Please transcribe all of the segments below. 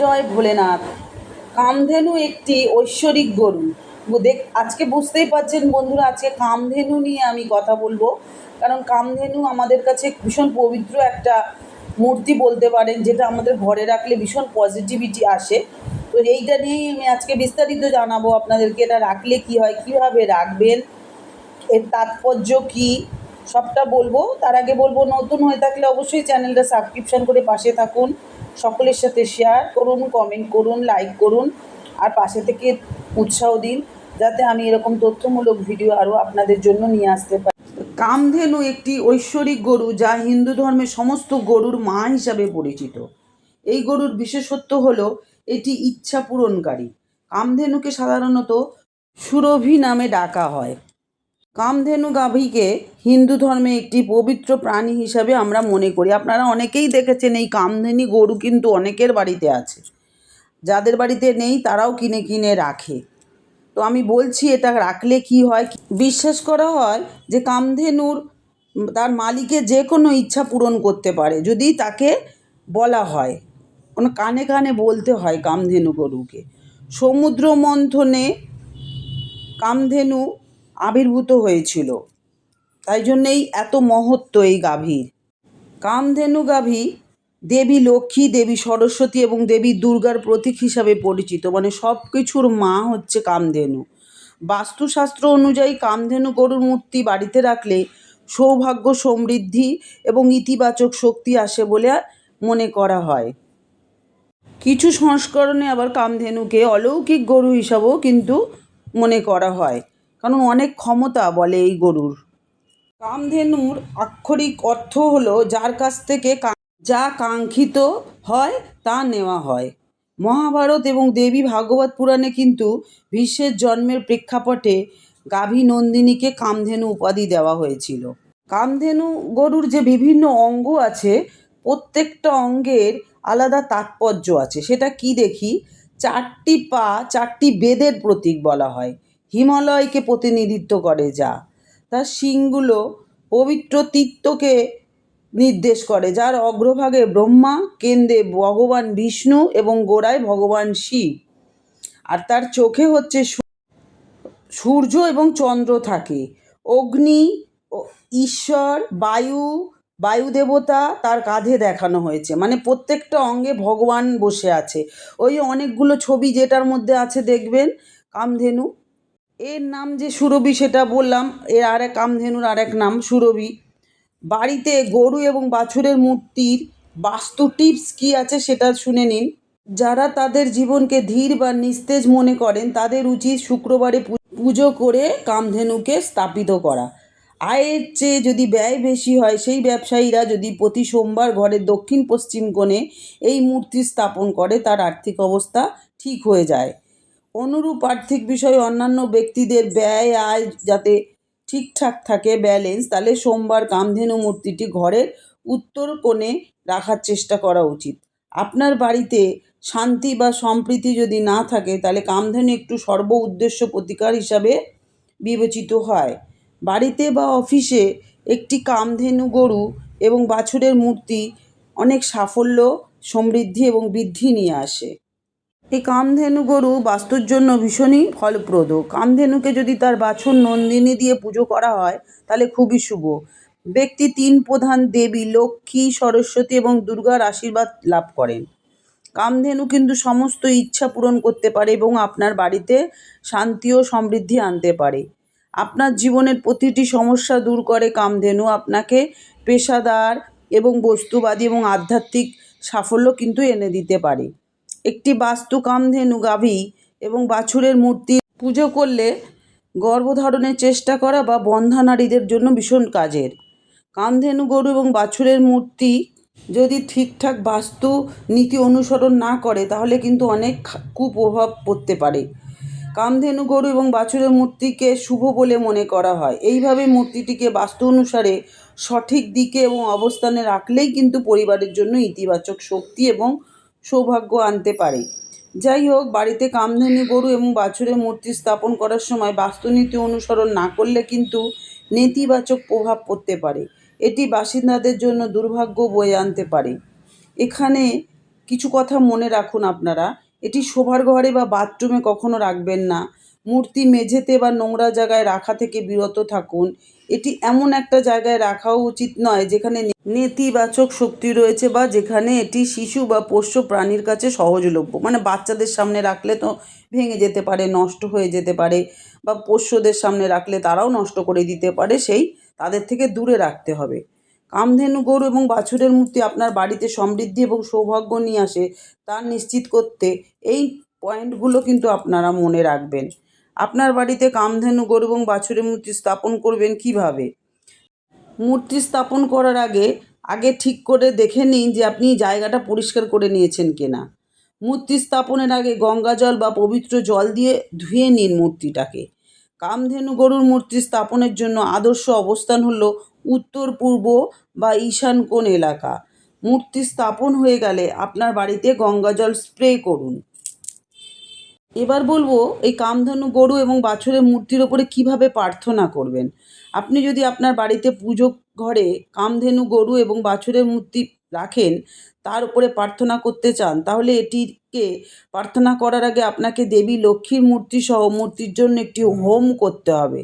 জয় ভোলেনাথ। কামধেনু একটি ঐশ্বরিক গরু। দেখ, আজকে বুঝতেই পারছেন বন্ধুরা, আজকে কামধেনু নিয়ে আমি কথা বলব। কারণ কামধেনু আমাদের কাছে ভীষণ পবিত্র একটা মূর্তি বলতে পারেন, যেটা আমাদের ঘরে রাখলে ভীষণ পজিটিভিটি আসে। তো এইটা নিয়েই আমি আজকে বিস্তারিত জানাব আপনাদেরকে, এটা রাখলে কি হয়, কীভাবে রাখবেন, এর তাৎপর্য কী, সবটা বলব। তার আগে বলব, নতুন হয়ে থাকলে অবশ্যই চ্যানেলটা সাবস্ক্রিপশন করে পাশে থাকুন। সকলের সাথে শেয়ার করুন কমেন্ট করুন লাইক করুন, আর পাশে থেকে উৎসাহ দিন, যাতে আমি এরকম তথ্যমূলক ভিডিও আরও আপনাদের জন্য নিয়ে আসতে পারি। কামধেনু একটি ঐশ্বরিক গরু, যা হিন্দু ধর্মের সমস্ত গরুর মা হিসাবে পরিচিত। এই গরুর বিশেষত্ব হল, এটি ইচ্ছা পূরণকারী। কামধেনুকে সাধারণত সুরভি নামে ডাকা হয়। কামধেনু গাভীকে হিন্দু ধর্মে একটি পবিত্র প্রাণী হিসাবে আমরা মনে করি। আপনারা অনেকেই দেখেছেন এই কামধেনু গরু কিন্তু অনেকের বাড়িতে আছে। যাদের বাড়িতে নেই তারাও কিনে কিনে রাখে। তো আমি বলছি এটা রাখলে কি হয়? বিশ্বাস করা হয় যে কামধেনুর তার মালিকের যে কোনো ইচ্ছা পূরণ করতে পারে। যদি তাকে বলা হয়, কোনো কানে কানে বলতে হয় কামধেনু গরুকে। সমুদ্র মন্থনে কামধেনু আবির্ভূত হয়েছিল। তাই জন্যেই এত মহত্ব এই গাভীর। কামধেনু গাভী দেবী লক্ষ্মী, দেবী সরস্বতী এবং দেবী দুর্গার প্রতীক হিসাবে পরিচিত। মানে সব কিছুর মা হচ্ছে কামধেনু। বাস্তুশাস্ত্র অনুযায়ী কামধেনু গরুর মূর্তি বাড়িতে রাখলে সৌভাগ্য, সমৃদ্ধি এবং ইতিবাচক শক্তি আসে বলে মনে করা হয়। কিছু সংস্করণে আবার কামধেনুকে অলৌকিক গরু হিসাবেও কিন্তু মনে করা হয়। কারণ অনেক ক্ষমতা বলে এই গরুর। কামধেনুর আক্ষরিক অর্থ হলো, যার কাছ থেকে যা কাঙ্ক্ষিত হয় তা নেওয়া হয়। মহাভারত এবং দেবী ভাগবত পুরাণে কিন্তু ভীষ্মের জন্মের প্রেক্ষাপটে গাভী নন্দিনীকে কামধেনু উপাধি দেওয়া হয়েছিল। কামধেনু গরুর যে বিভিন্ন অঙ্গ আছে, প্রত্যেকটা অঙ্গের আলাদা তাৎপর্য আছে। সেটা কি দেখি? চারটি পা, চারটি বেদের প্রতীক বলা হয়। হিমালয়কে প্রতিনিধিত্ব করে যা। তার শিংগুলো পবিত্র তীর্থকে নির্দেশ করে, যার অগ্রভাগে ব্রহ্মা, কেন্দ্রে ভগবান বিষ্ণু এবং গোড়ায় ভগবান শিব। আর তার চোখে হচ্ছে সূর্য এবং চন্দ্র থাকে। অগ্নি ঈশ্বর, বায়ু বায়ু দেবতা তার কাঁধে দেখানো হয়েছে। মানে প্রত্যেকটা অঙ্গে ভগবান বসে আছে। ওই অনেকগুলো ছবি যেটার মধ্যে আছে দেখবেন, কামধেনু। এর নাম যে সুরভি সেটা বললাম, এর আরেক কামধেনুর এক নাম সুরভি। বাড়িতে গরু এবং বাছুরের মূর্তির বাস্তু টিপস কী আছে সেটা শুনে নিন। যারা তাদের জীবনকে ধীর বা নিস্তেজ মনে করেন, তাদের উচিত শুক্রবারে পুজো করে কামধেনুকে স্থাপিত করা। আয়ের চেয়ে যদি ব্যয় বেশি হয়, সেই ব্যবসায়ীরা যদি প্রতি সোমবার ঘরের দক্ষিণ পশ্চিম কোণে এই মূর্তি স্থাপন করে, তার আর্থিক অবস্থা ঠিক হয়ে যায়। অনুরূপ আর্থিক বিষয়ে অন্যান্য ব্যক্তিদের ব্যয়, আয় যাতে ঠিকঠাক থাকে ব্যালেন্স তাহলে সোমবার কামধেনু মূর্তিটি ঘরের উত্তর কোণে রাখার চেষ্টা করা উচিত। আপনার বাড়িতে শান্তি বা সম্প্রীতি যদি না থাকে, তাহলে কামধেনু একটু সর্ব উদ্দেশ্য প্রতিকার হিসাবে বিবেচিত হয়। বাড়িতে বা অফিসে একটি কামধেনু গরু এবং বাছুরের মূর্তি অনেক সাফল্য, সমৃদ্ধি এবং বৃদ্ধি নিয়ে আসে। এই কামধেনু গরু বাস্তুর জন্য ভীষণই ফলপ্রদ। কামধেনুকে যদি তার বাছুর নন্দিনী দিয়ে পুজো করা হয়, তাহলে খুবই শুভ। ব্যক্তি তিন প্রধান দেবী লক্ষ্মী, সরস্বতী এবং দুর্গার আশীর্বাদ লাভ করেন। কামধেনু কিন্তু সমস্ত ইচ্ছা পূরণ করতে পারে এবং আপনার বাড়িতে শান্তি ও সমৃদ্ধি আনতে পারে। আপনার জীবনের প্রতিটি সমস্যা দূর করে কামধেনু। আপনাকে পেশাদার এবং বস্তুবাদী এবং আধ্যাত্মিক সাফল্য কিন্তু এনে দিতে পারে। একটি বাস্তু কামধেনু গাভী এবং বাছুরের মূর্তি। পুজো করলে গর্ভধারণের চেষ্টা করা বা বন্ধা নারীদের জন্য ভীষণ কাজের। কামধেনু গরু এবং বাছুরের মূর্তি যদি ঠিকঠাক বাস্তু নীতি অনুসরণ না করে, তাহলে কিন্তু অনেক কুপ্রভাব পড়তে পারে। কামধেনু গরু এবং বাছুরের মূর্তিকে শুভ বলে মনে করা হয়। এইভাবে মূর্তিটিকে বাস্তু অনুসারে সঠিক দিকে এবং অবস্থানে রাখলেই কিন্তু পরিবারের জন্য ইতিবাচক শক্তি এবং সৌভাগ্য আনতে পারে। যাই হোক, বাড়িতে কামধেনু গরু এবং বাছুরের মূর্তি স্থাপন করার সময় বাস্তুনীতি অনুসরণ না করলে কিন্তু নেতিবাচক প্রভাব পড়তে পারে। এটি বাসিন্দাদের জন্য দুর্ভাগ্য বয়ে আনতে পারে। এখানে কিছু কথা মনে রাখুন আপনারা। এটি শোভার ঘরে বা বাথরুমে কখনো রাখবেন না। মূর্তি মেঝেতে বা নোংরা জায়গায় রাখা থেকে বিরত থাকুন। এটি এমন একটা জায়গায় রাখাও উচিত নয়, যেখানে নেতিবাচক শক্তি রয়েছে বা যেখানে এটি শিশু বা পোষ্য প্রাণীর কাছে সহজলভ্য। মানে বাচ্চাদের সামনে রাখলে তো ভেঙে যেতে পারে, নষ্ট হয়ে যেতে পারে, বা পোষ্যদের সামনে রাখলে তারাও নষ্ট করে দিতে পারে, সেই তাদের থেকে দূরে রাখতে হবে। কামধেনু গরু এবং বাছুরের মূর্তি আপনার বাড়িতে সমৃদ্ধি এবং সৌভাগ্য নিয়ে আসে তা নিশ্চিত করতে এই পয়েন্টগুলো কিন্তু আপনারা মনে রাখবেন। আপনার বাড়িতে কামধেনু গরু এবং বাছুরের মূর্তি স্থাপন করবেন কীভাবে? মূর্তি স্থাপন করার আগে আগে ঠিক করে দেখে নিন যে আপনি জায়গাটা পরিষ্কার করে নিয়েছেন কিনা। মূর্তি স্থাপনের আগে গঙ্গা জল বা পবিত্র জল দিয়ে ধুয়ে নিন মূর্তিটাকে। কামধেনু গরুর মূর্তি স্থাপনের জন্য আদর্শ অবস্থান হল উত্তর, পূর্ব বা ঈশান কোণ এলাকা। মূর্তি স্থাপন হয়ে গেলে আপনার বাড়িতে গঙ্গা জল স্প্রে করুন। এবার বলব, এই কামধেনু গরু এবং বাছুরের মূর্তির ওপরে কীভাবে প্রার্থনা করবেন? আপনি যদি আপনার বাড়িতে পুজো ঘরে কামধেনু গরু এবং বাছুরের মূর্তি রাখেন, তার উপরে প্রার্থনা করতে চান, তাহলে এটিকে প্রার্থনা করার আগে আপনাকে দেবী লক্ষ্মীর মূর্তি সহ মূর্তির জন্য একটি হোম করতে হবে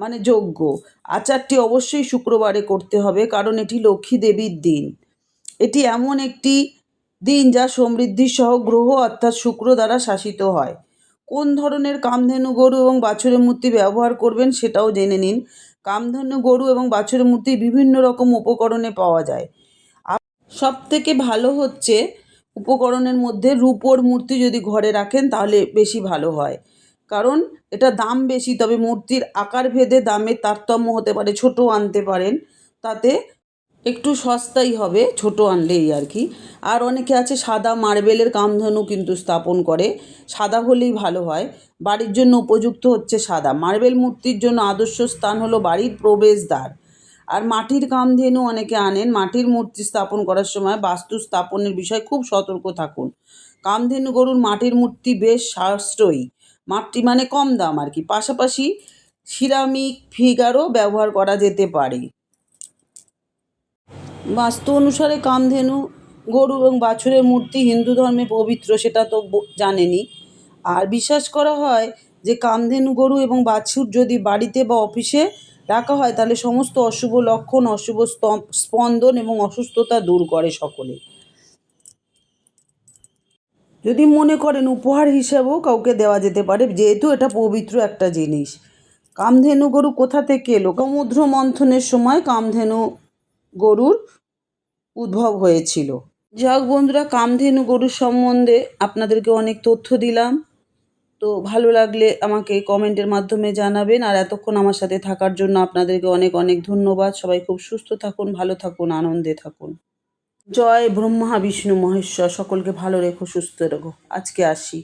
মানে যজ্ঞ। আচারটি অবশ্যই শুক্রবারে করতে হবে, কারণ এটি লক্ষ্মী দেবীর দিন। এটি এমন একটি দিন যা সমৃদ্ধি সহ গ্রহ অর্থাৎ শুক্র দ্বারা শাসিত হয়। কোন ধরনের কামধেনু গরু এবং বাছুরের মূর্তি ব্যবহার করবেন সেটাও জেনে নিন। কামধেনু গরু এবং বাছুরের মূর্তি বিভিন্ন রকম উপকরণে পাওয়া যায়। সব থেকে ভালো হচ্ছে উপকরণের মধ্যে রূপোর মূর্তি যদি ঘরে রাখেন তাহলে বেশি ভালো হয়। কারণ এটা দাম বেশি, তবে মূর্তির আকার ভেদে দামের তারতম্য হতে পারে ছোট আনতে পারেন। তাতে একটু সস্তাই হবে, ছোট আনলেই আর কি। আর অনেকে আছে সাদা মার্বেলের কামধেনু কিন্তু স্থাপন করে, সাদা হলেই ভালো হয়। বাড়ির জন্য উপযুক্ত হচ্ছে সাদা। মার্বেল মূর্তির জন্য আদর্শ স্থান হলো বাড়ির প্রবেশদ্বার। আর মাটির কামধেনু অনেকে আনেন। মাটির মূর্তি স্থাপন করার সময় বাস্তু স্থাপনের বিষয়ে খুব সতর্ক থাকুন। কামধেনু গরুর মাটির মূর্তি বেশ সাশ্রয়ী। মাটি মানে কম দাম আর কি। পাশাপাশি সিরামিক ফিগারও ব্যবহার করা যেতে পারে। বাস্তু অনুসারে কামধেনু, গরু এবং বাছুরের মূর্তি হিন্দু ধর্মে পবিত্র, সেটা তো জানেনই আর বিশ্বাস করা হয় যে কামধেনু গরু এবং বাছুর যদি বাড়িতে বা অফিসে রাখা হয়, তাহলে সমস্ত অশুভ লক্ষণ, অশুভ স্পন্দন এবং অসুস্থতা দূর করে সকলে। যদি মনে করেন উপহার হিসাবেও কাউকে দেওয়া যেতে পারে, যেহেতু এটা পবিত্র একটা জিনিস। কামধেনু গরু কোথা থেকে এলো? সমুদ্র মন্থনের সময় কামধেনু গরুর উদ্ভব হয়েছিল। যাক বন্ধুরা, কামধেনু গরুর সম্বন্ধে আপনাদেরকে অনেক তথ্য দিলাম। তো ভালো লাগলে আমাকে কমেন্টের মাধ্যমে জানাবেন। আর এতক্ষণ আমার সাথে থাকার জন্য আপনাদেরকে অনেক অনেক ধন্যবাদ। সবাই খুব সুস্থ থাকুন, ভালো থাকুন, আনন্দে থাকুন। জয় ব্রহ্মা, বিষ্ণু, মহেশ্বর। সকলকে ভালো রেখো, সুস্থ রেখো। আজকে আসি।